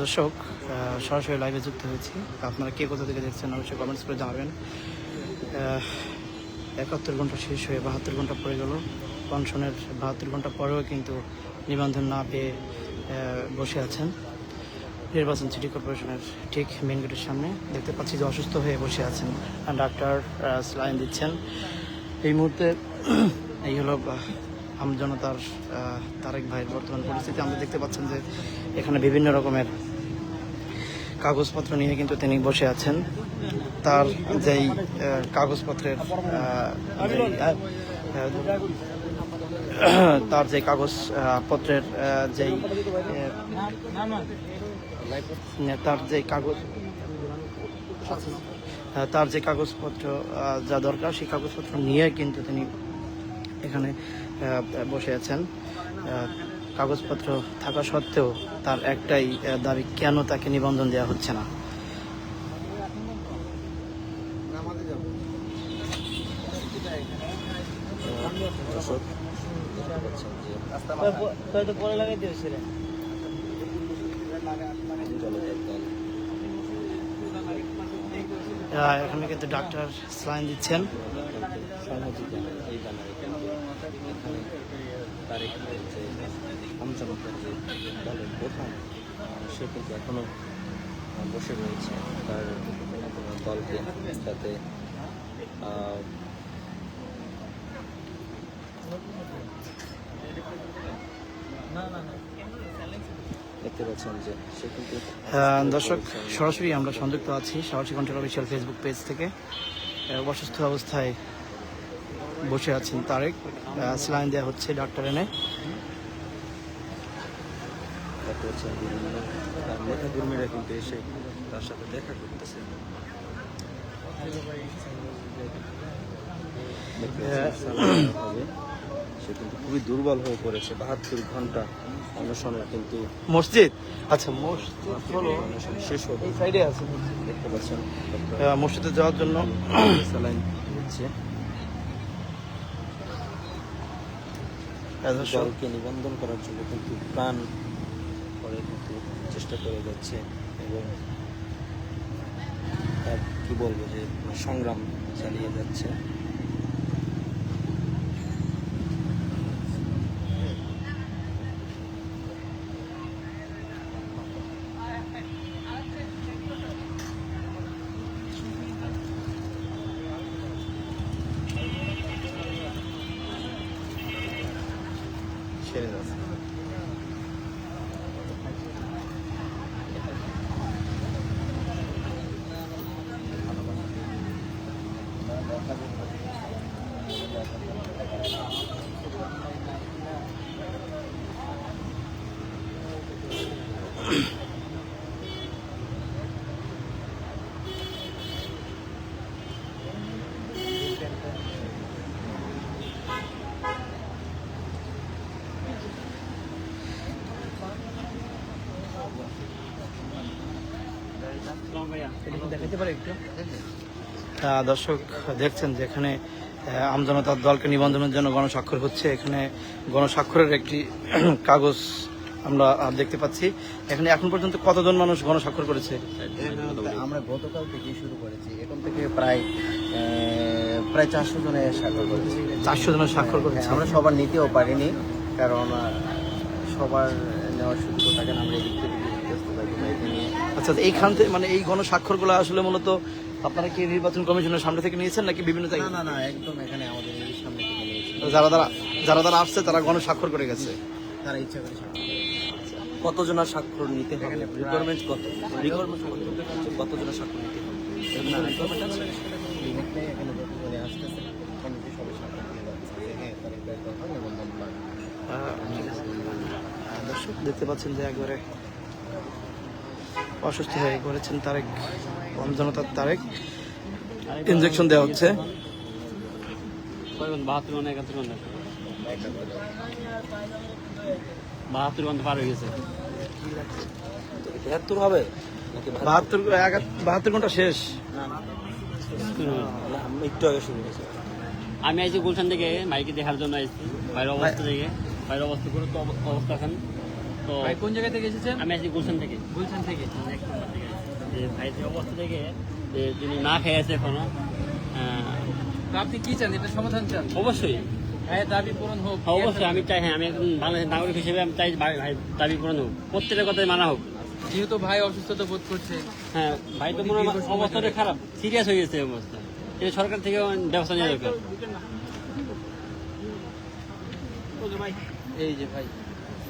দর্শক সরাসরি লাইভে যুক্ত হয়েছি। আপনারা কে কোথা থেকে দেখছেন অবশ্যই কমেন্টস করে জানাবেন। একাত্তর ঘণ্টা শেষ হয়ে বাহাত্তর ঘণ্টা পড়ে গেল। পেনশনের বাহাত্তর ঘণ্টা পরেও কিন্তু নিবন্ধন না পেয়ে বসে আছেন। নির্বাচন সিটি কর্পোরেশনের ঠিক মেন গেটের সামনে দেখতে পাচ্ছি যে অসুস্থ হয়ে বসে আছেন। ডাক্তার স্লাইন দিচ্ছেন। এই মুহূর্তে এই হলো আহ, আমজনতার আহ, তারেক ভাইয়ের বর্তমান পরিস্থিতি। আমরা দেখতে পাচ্ছেন যে এখানে বিভিন্ন রকমের কাগজপত্র নিয়ে কিন্তু তিনি বসে আছেন। তার যেই কাগজপত্রের তার যে কাগজ পত্রের যেই তার যে কাগজ তার যে কাগজপত্র যা দরকার সেই কাগজপত্র নিয়ে কিন্তু তিনি এখানে বসে আছেন। কাগজপত্র থাকা সত্ত্বেও তার একটাই দাবি, কেন তাকে নিবন্ধন দেওয়া হচ্ছে না? পরে এখানে কিন্তু ডাক্তার স্লাইন দিচ্ছেন। সে কিন্তু এখনও বসে রয়েছে তার দলকে যাতে আহ, দেখতে পাচ্ছেন যে সে কিন্তু দর্শক সরাসরি আমরা সংযুক্ত আছি সাহসী কন্ট্রোল অফিসিয়াল ফেসবুক পেজ থেকে। অসুস্থ অবস্থায় বসে আছেন তারেক। স্লাইন দেওয়া হচ্ছে ডাক্তার এনে। দেখতে পাচ্ছেন বিভিন্ন তার নেতা কিন্তু এসে তার সাথে দেখা করতেছে। দেখতে। সে কিন্তু খুবই দুর্বল হয়ে পড়েছে। বাহাত্তর ঘণ্টা অনশনের কিন্তু মসজিদ? আচ্ছা মসজিদ হলো শেষ হলো। এই সাইডে আছে দেখতে পাচ্ছেন মসজিদে যাওয়ার জন্য স্যালাইন আহ, দলকে নিবন্ধন করার জন্য কিন্তু প্রাণ করে কিন্তু চেষ্টা করে যাচ্ছে এবং কি বলব যে সংগ্রাম চালিয়ে যাচ্ছে ছেড়ে যাচ্ছে দেখাতে পারে একটু? দর্শক দেখছেন যে এখানে আহ, আমজনতার দলকে নিবন্ধনের জন্য গণস্বাক্ষর হচ্ছে। এখানে গণস্বাক্ষরের একটি কাগজ আমরা দেখতে পাচ্ছি। এখানে এখন পর্যন্ত কতজন মানুষ গণস্বাক্ষর করেছে? আমরা গতকাল থেকে শুরু করেছি। এখন থেকে প্রায় প্রায় চারশো জনে স্বাক্ষর করেছি। চারশো জনের স্বাক্ষর করেছে। আমরা সবার নিতেও পারিনি কারণ সবার নেওয়ার সুযোগ থাকে না আমরা এদিক থেকে আচ্ছা এইখান থেকে মানে এই গণস্বাক্ষরগুলো আসলে মূলত আপনারা কি নির্বাচন কমিশনের সামনে থেকে নিয়েছেন নাকি বিভিন্ন না জায়গায়? না না একদম এখানে আমাদের সামনে থেকে নিয়েছি যারা যারা যারা যারা আসছে তারা গণস্বাক্ষর করে গেছে। তারা ইচ্ছা করে স্বাক্ষর করেছে। কতজনের স্বাক্ষর নিতে হবে? রিকোয়ারমেন্ট কত? রিকোয়ারমেন্ট কতজনের স্বাক্ষর নিতে হবে? দর্শক দেখতে পাচ্ছেন যে একবারে অসুস্থ হয়ে পড়েছেন তারেক জনতার তারেক। ইনজেকশন দেওয়া হচ্ছে। বাহাত্তর ঘণ্টা পার হয়ে গেছে। হবে? বাহাত্তর একা- বাহাত্তর ঘণ্টা শেষ। একটু আগে শুরু হয়েছে আমি আইছি গুলশান থেকে ভাইকে দেখার জন্য আইছি। ভাইয়ের অবস্থা দেখে ভাইয়ের অবস্থা করে তো অবস্থা এখন। তো ভাই কোন জায়গা থেকে এসেছেন? আমি গুলশান থেকে। গুলশান থেকে। এক নম্বর থেকে আইছি। যে ভাই যে অবস্থা দেখে যে যিনি না খেয়ে আছে এখনও আহ, তো আপনি কি চান? এটা সমাধান চান? অবশ্যই। ভাইয়ের দাবি পূরণ হোক হ্যাঁ, অবশ্যই আমি চাই হ্যাঁ আমি একজন বাংলাদেশের নাগরিক হিসেবে আমি চাই ভাই ভাই দাবি পূরণ হোক। প্রত্যেকের কথাই মানা হোক। যেহেতু ভাই অসুস্থতা বোধ করছে। হ্যাঁ ভাই তো মনে হয় অবস্থাটা খারাপ সিরিয়াস হয়ে গেছে অবস্থা। এটা সরকার থেকে ব্যবস্থা নেওয়া দরকার। এই যে ভাই।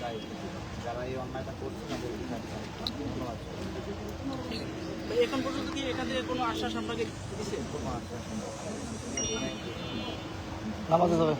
চাই যারা এই অন্যায়টা করছে না চাই ধন্যবাদ। এখন পর্যন্ত কি এখান থেকে কোনো আশ্বাস আপনাকে দিচ্ছে কোনো আশ্বাস। নামাজে যাবে।